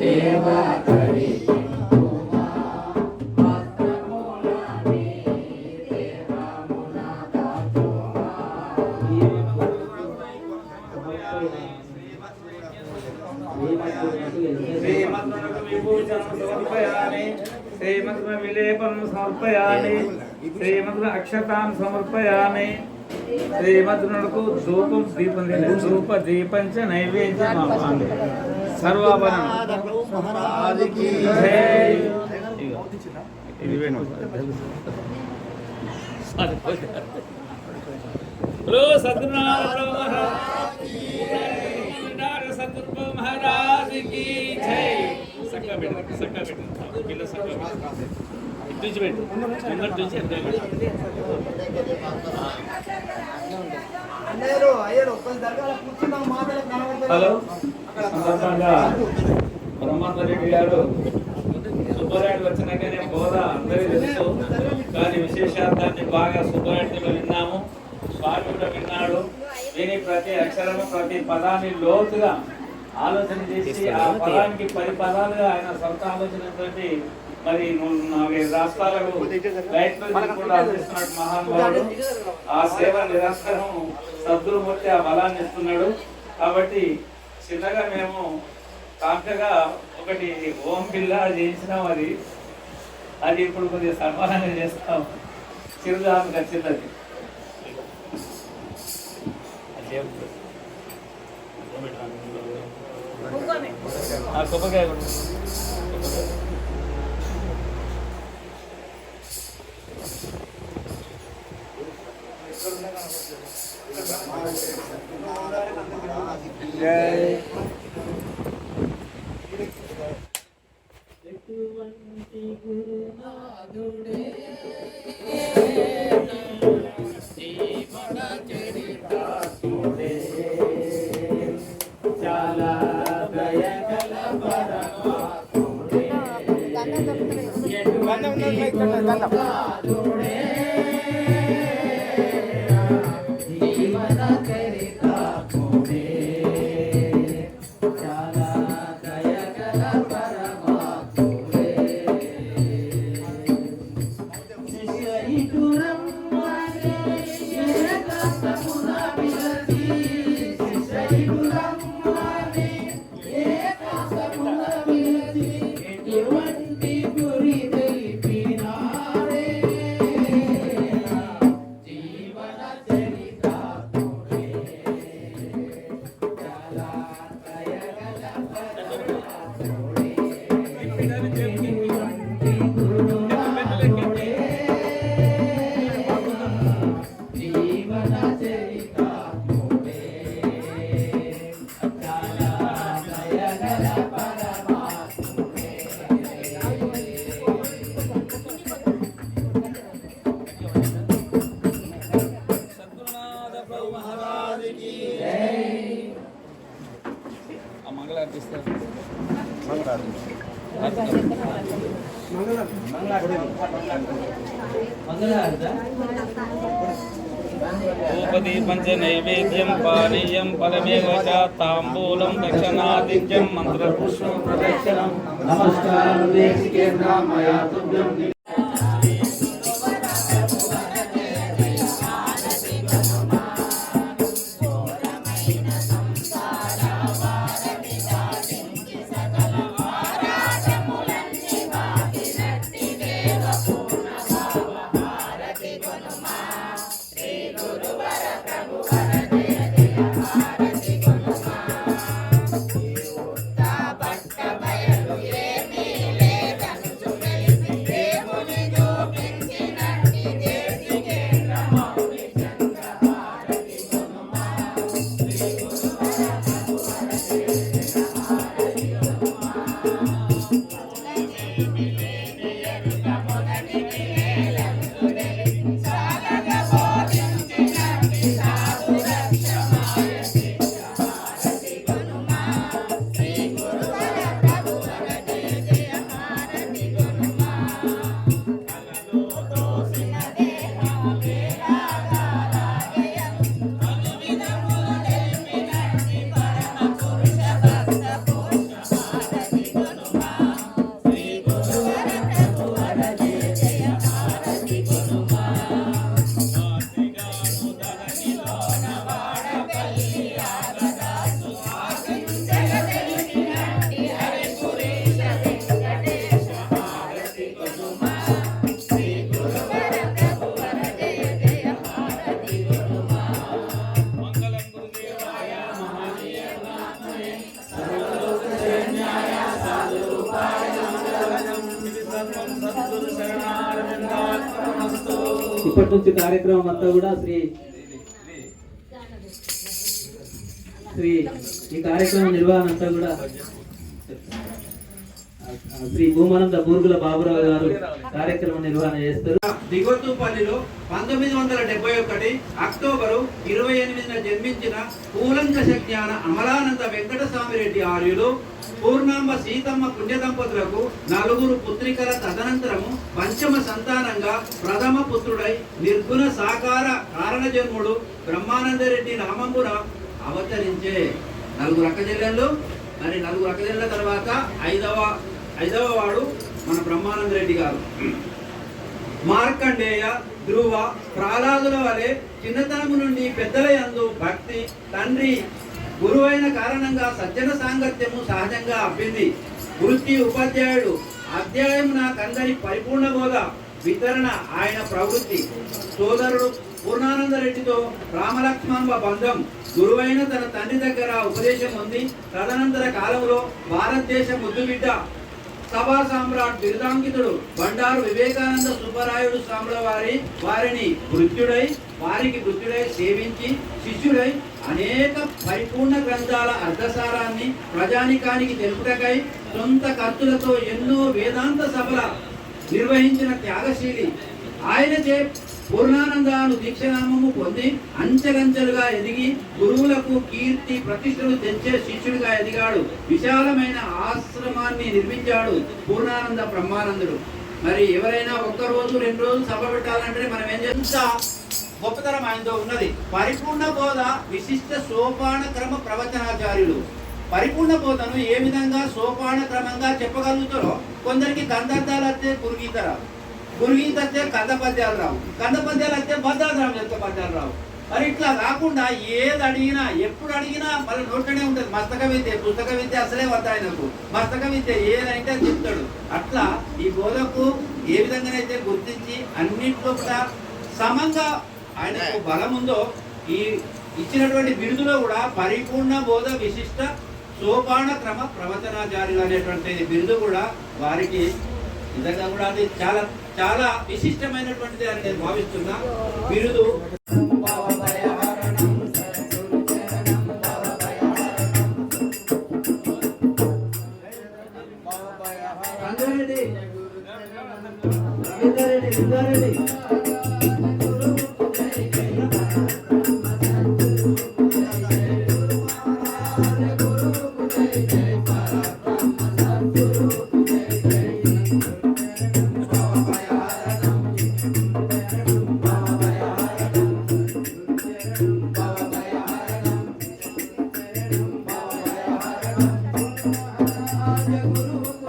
Deva సమర్పయామి శ్రీమద్ విలేపనం సమర్పయామి శ్రీమద్ అక్షతాన్ సమర్పయామి శ్రీమద్నుడుకు ధూపం దీపం ధూప దీపంచ నైవేద్యం సర్వాభరణం హలో సద్గురునాథ మహారాజ్ సద్గురు మహారాజ్కి జై హలో. సందర్భంగా బ్రహ్మాంత రెడ్డి గారు సుబ్బారెడ్డి వచ్చినాకనే హోదా అందరికీ తెలుసు. కానీ విశేషార్థాన్ని బాగా సుబ్బారెడ్డిలో విన్నాము. స్వామి కూడా విన్నాడు. విని ప్రతి అక్షరము ప్రతి పదాన్ని లోతుగా ఆలోచన చేసి ఆ పదానికి పది పదాలుగా ఆయన సొంత ఆలోచనతోటి మరి నాలుగైదు రాష్ట్రాలకు అందిస్తున్నాడు మహానుభావుడు. ఆ సేవ నిరంతరం సద్గురుమూర్తి ఆ బలాన్ని ఇస్తున్నాడు. కాబట్టి చిన్నగా మేము కాంకగా ఒకటి ఓం పిల్ల చేయించినాం అది. అది ఇప్పుడు కొద్దిగా సన్మానంగా చేస్తాం. చిరుదాము ఖచ్చితంగా ఆ కొబ్బరికాయ. ఎటువంటి గురునాథుడే జీవన చరితాసుడే ఎటువంటి భూపతి పంచ నైవేద్యం పానీయం పరమేవ చ తాంబూలం దక్షిణాదిత్యం మంత్రపుష్పం ప్రదక్షిణం నమస్కారం ఇప్పటి నుంచి కార్యక్రమం అంతా కూడా శ్రీ శ్రీ ఈ కార్యక్రమం నిర్వహణ అంతా కూడా శ్రీ భూమానంద బూర్గుల బాబురావు గారు కార్యక్రమం నిర్వహణ చేస్తారు. దిగొత్తుపల్లిలో పంతొమ్మిది వందల డెబ్బై ఒకటి అక్టోబరు ఇరవై ఎనిమిదిన జన్మించిన పూలంకష జ్ఞాన అమలానంద వెంకటస్వామిరెడ్డి ఆర్యులు పూర్ణాంబ సీతమ్మ పుణ్య దంపతులకు నలుగురు పుత్రికల తదనంతరము పంచమ సంతానంగా ప్రథమ పుత్రుడై నిర్గుణ సాకార కారణజన్ముడు బ్రహ్మానందరెడ్డి నామంబున అవతరించే. నలుగురు అక్కజెల్లెళ్ళు మరి నలుగురు అక్కజెల్లెల తర్వాత ఐదవ ఐదవ వాడు మన బ్రహ్మానంద రెడ్డి గారు. మార్కండేయ ధ్రువ ప్రహ్లాదుల వలె చిన్నతనము నుండి పెద్దల యందు భక్తి తండ్రి గురువైన కారణంగా సజ్జన సాంగత్యము సహజంగా అబ్బింది. వృత్తి ఉపాధ్యాయుడు అధ్యాయమున నాకందరి పరిపూర్ణ బోధ వితరణ ఆయన ప్రవృత్తి. సోదరుడు పూర్ణానంద రెడ్డితో రామలక్ష్మణ బంధం. గురువైన తన తండ్రి దగ్గర ఉపదేశం ఉంది. తదనంతర కాలంలో భారతదేశ ముద్దుబిడ్డ సభా సామ్రాట్ బిరుదాంకితుడు బండారు వివేకానంద సుబ్బరాయుడు స్వాముల వారి వారిని మృత్యుడై వారికి మృత్యుడై సేవించి శిష్యుడై అనేక పరిపూర్ణ గ్రంథాల అర్ధసారాన్ని ప్రజానికానికి తెలుపుటకై సొంత ఖర్చులతో ఎన్నో వేదాంత సభల నిర్వహించిన త్యాగశీలి. ఆయనచే పూర్ణానందాను దీక్షనామము పొంది అంచెలంచెలుగా ఎదిగి గురువులకు కీర్తి ప్రతిష్టలు తెచ్చే శిష్యుడిగా ఎదిగాడు. విశాలమైన ఆశ్రమాన్ని నిర్మించాడు పూర్ణానంద బ్రహ్మానందుడు. మరి ఎవరైనా ఒక్క రోజు రెండు రోజులు సభ పెట్టాలంటే మనం ఏం చేస్తా? గొప్పతనం ఆయనతో ఉన్నది. పరిపూర్ణ బోధ విశిష్ట సోపాన క్రమ ప్రవచనాచార్యులు. పరిపూర్ణ బోధను ఏ విధంగా సోపాన క్రమంగా చెప్పగలుగుతారో కొందరికి కందర్థాలు అయితే కురిగితారు గురుగీత వస్తే కంద పద్యాలు రావు. కంద పద్యాలు వస్తే భద్రాద్రాం యొక్క పద్యాలు రావు. మరి ఇట్లా కాకుండా ఏది అడిగినా ఎప్పుడు అడిగినా మళ్ళీ నోట్లోనే ఉంటుంది. మస్తక విద్య పుస్తక విద్య అసలే వద్ద ఆయనకు. మస్తక విద్య ఏదంటే అది చెప్తాడు అట్లా ఈ బోధకు ఏ విధంగానైతే గుర్తించి అన్నింటిలో కూడా సమంగా ఆయనకు బలం ఉందో ఈ ఇచ్చినటువంటి బిరుదులో కూడా పరిపూర్ణ బోధ విశిష్ట సోపాన క్రమ ప్రవచనాచార్యులు అనేటువంటి బిరుదు కూడా వారికి నిజంగా కూడా అది చాలా చాలా విశిష్టమైనటువంటిది అని నేను భావిస్తున్నా బిరుదు Thank you. ಗುರು